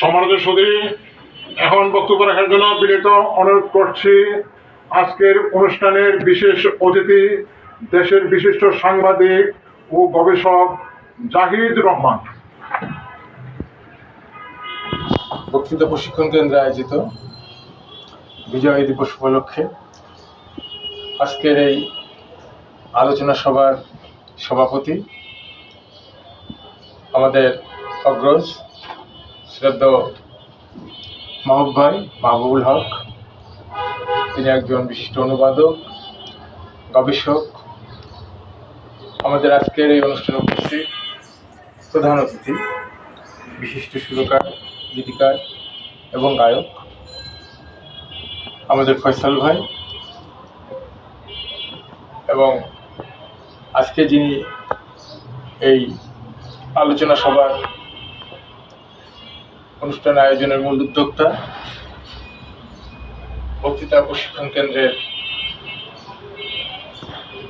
সমাজের সাথে এখন বক্তব্য রাখার জন্য বিনীত অনুরোধ করছি। আজকের অনুষ্ঠানের বিশেষ অতিথি দেশের বিশিষ্ট সাংবাদিক ও গবেষক জাহিদ রহমান। বক্তৃতা প্রশিক্ষণ কেন্দ্রে আয়োজিত বিজয় দিবস উপলক্ষে আজকের এই আলোচনা সভার সভাপতি আমাদের অগ্রজ শ্রদ্ধ মাহবুব ভাই, মাহবুবুল হক। তিনি একজন বিশিষ্ট অনুবাদক, গবেষক। আমাদের আজকের এই অনুষ্ঠানে উপস্থিত প্রধান অতিথি, বিশিষ্ট সুরকার, গীতিকার এবং গায়ক আমাদের ফয়সাল ভাই এবং আজকে যিনি এই আলোচনা সভার অনুষ্ঠান আয়োজনের মূল উদ্যোক্তা, বক্তৃতা প্রশিক্ষণ কেন্দ্রের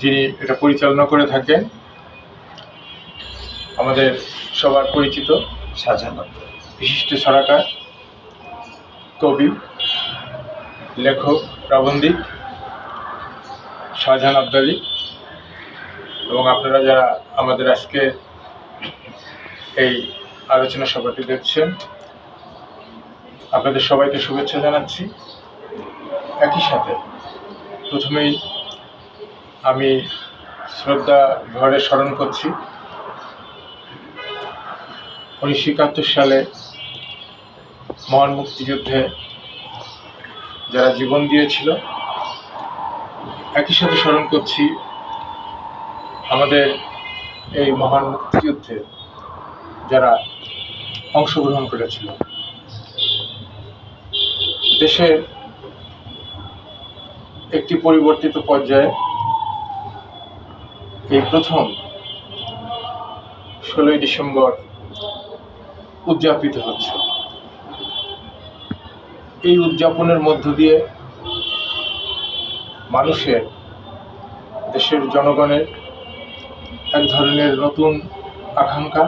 যিনি এটা পরিচালনা করে থাকেন, আমাদের সবার পরিচিত শাহজাহান বিশিষ্ট ছড়াকার কবি, লেখক প্রাবন্ধিক শাহজাহান আবদালি এবং আপনারা যারা আমাদের আজকে এই আলোচনা সভাটি দেখছেন আপনাদের সবাইকে শুভেচ্ছা জানাচ্ছি। একই সাথে প্রথমেই আমি শ্রদ্ধা ঘরে স্মরণ করছি, উনিশশো একাত্তর সালে মহান মুক্তিযুদ্ধে যারা জীবন দিয়েছিল, একই সাথে স্মরণ করছি আমাদের এই মহান মুক্তিযুদ্ধে যারা অংশগ্রহণ করেছিল। দেশের একটি পরিবর্তিত পর্যায়ে এই প্রথম ষোলোই ডিসেম্বর উদযাপিত হচ্ছে। এই উদযাপনের মধ্য দিয়ে মানুষের, দেশের জনগণের এক ধরনের নতুন আকাঙ্ক্ষা,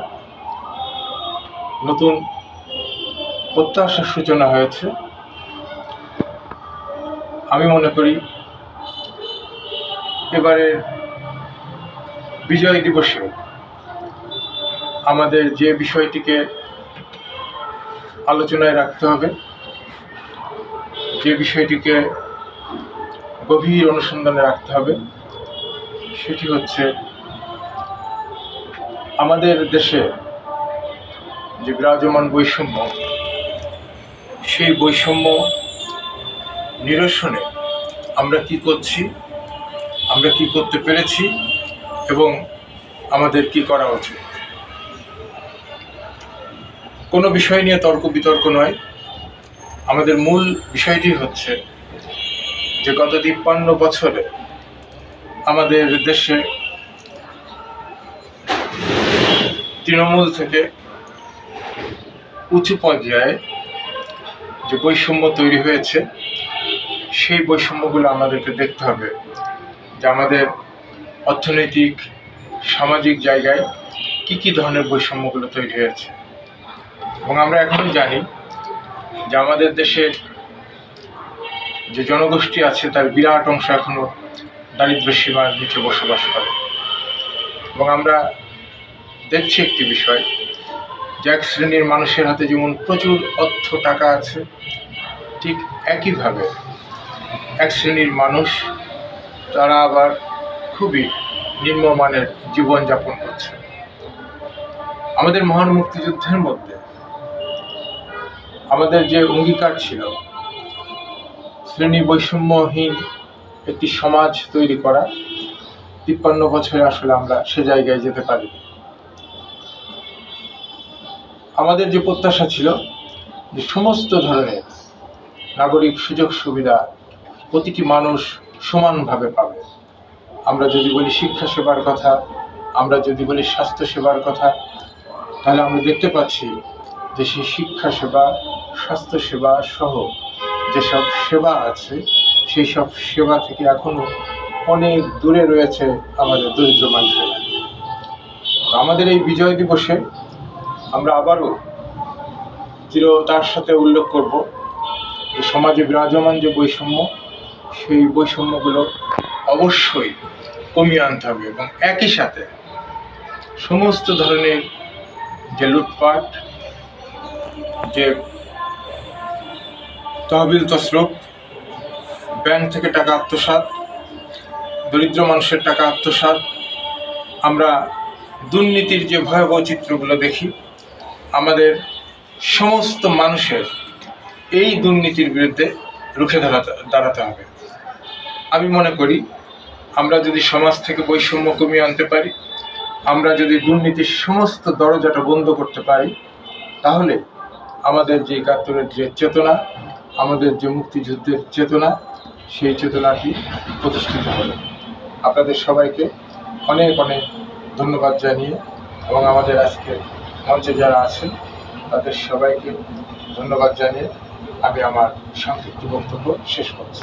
নতুন প্রত্যাশার সূচনা হয়েছে। আমি মনে করি এবারের বিজয় দিবসে আমাদের যে বিষয়টিকে আলোচনায় রাখতে হবে, যে বিষয়টিকে গভীর অনুসন্ধানে রাখতে হবে, সেটি হচ্ছে আমাদের দেশে যে বিরাজমান বৈষম্য, সেই বৈষম্য নিরসনে আমরা কি করছি? আমরা কি করতে পেরেছি? এবং আমাদের কি করা উচিত? কোনো বিষয় নিয়ে তর্ক বিতর্ক নয়। আমাদের মূল বিষয়টি হচ্ছে যে গত তিপ্পান্ন বছরে আমাদের দেশে তৃণমূল থেকে উঁচু পর্যায়ে যে বৈষম্য তৈরি হয়েছে সেই বৈষম্যগুলো আমাদেরকে দেখতে হবে যে আমাদের অর্থনৈতিক, সামাজিক জায়গায় কি কি ধরনের বৈষম্যগুলো তৈরি হয়েছে। এবং আমরা এখনও জানি যে আমাদের দেশের যে জনগোষ্ঠী আছে তার বিরাট অংশ এখনও দারিদ্র সীমার নিচে বসবাস করে। এবং আমরা দেখছি একটি বিষয় যে এক শ্রেণির মানুষের হাতে যেমন প্রচুর অর্থ টাকা আছে, ঠিক একইভাবে এক শ্রেণির মানুষ, তারা আবার খুবই নিম্নমানের জীবনযাপন করছে। আমাদের মহান মুক্তিযুদ্ধের মধ্যে আমাদের যে অঙ্গীকার ছিল শ্রেণি বৈষম্যহীন একটি সমাজ তৈরি করা, তিপ্পান্ন বছরে আসলে আমরা সে জায়গায় যেতে পারি। আমাদের যে প্রত্যাশা ছিল যে সমস্ত ধরনের নাগরিক সুযোগ সুবিধা প্রতিটি মানুষ সমানভাবে পাবে। আমরা যদি বলি শিক্ষা সেবার কথা, আমরা যদি বলি স্বাস্থ্য সেবার কথা, তাহলে আমরা দেখতে পাচ্ছি যে সেই শিক্ষা সেবা, স্বাস্থ্য সেবা সহ যেসব সেবা আছে, সেই সব সেবা থেকে এখনও অনেক দূরে রয়েছে আমাদের দরিদ্র মানুষেরা। আমাদের এই বিজয় দিবসে আমরা আবারও দৃঢ়তার সাথে উল্লেখ করব যে সমাজে বিরাজমান যে বৈষম্য সেই বৈষম্যগুলো অবশ্যই কমিয়ে আনতে হবে এবং একই সাথে সমস্ত ধরনের যে লুটপাট, যে তহবিল তসরুপ, ব্যাংক থেকে টাকা আত্মসাৎ, দরিদ্র মানুষের টাকা আত্মসাৎ, আমরা দুর্নীতির যে ভয়াবহ চিত্রগুলো দেখি, আমাদের সমস্ত মানুষের এই দুর্নীতির বিরুদ্ধে রুখে দাঁড়াতে দাঁড়াতে হবে। আমি মনে করি, আমরা যদি সমাজ থেকে বৈষম্য কমিয়ে আনতে পারি, আমরা যদি দুর্নীতির সমস্ত দরজাটা বন্ধ করতে পারি, তাহলে আমাদের যে একাত্তরের যে চেতনা, আমাদের যে মুক্তিযুদ্ধের চেতনা, সেই চেতনাটি প্রতিষ্ঠিত হবে। আপনাদের সবাইকে অনেক অনেক ধন্যবাদ জানিয়ে এবং আমাদের আজকে মঞ্চে যারা আছেন, তাদের সবাইকে ধন্যবাদ জানিয়ে আমি আমার সংক্ষিপ্ত বক্তব্য শেষ করছি।